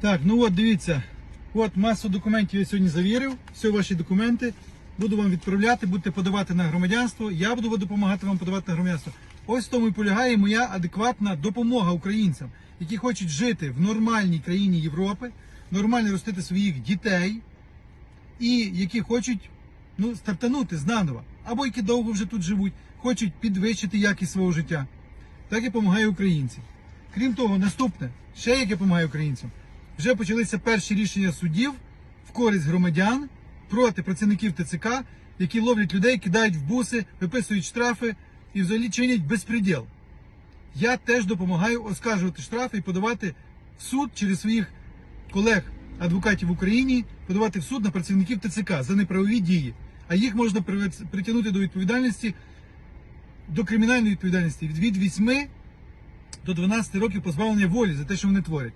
Так, ну от дивіться. От масу документів я сьогодні завірив. Всі ваші документи. Буду вам відправляти, будете подавати на громадянство. Я буду допомагати вам подавати на громадянство. Ось в тому і полягає моя адекватна допомога українцям, які хочуть жити в нормальній країні Європи, нормально ростити своїх дітей і які хочуть ну, стартанути знаново, або які довго вже тут живуть, хочуть підвищити якість свого життя. Так і допомагає українцям. Крім того, наступне, ще як я допомагаю українцям, вже почалися перші рішення судів в користь громадян проти працівників ТЦК, які ловлять людей, кидають в буси, виписують штрафи і взагалі чинять безпреділ. Я теж допомагаю оскаржувати штрафи і подавати в суд через своїх колег адвокатів в Україні, подавати в суд на працівників ТЦК за неправові дії. А їх можна притягнути до відповідальності, до кримінальної відповідальності від 8 до 12 років позбавлення волі за те, що вони творять.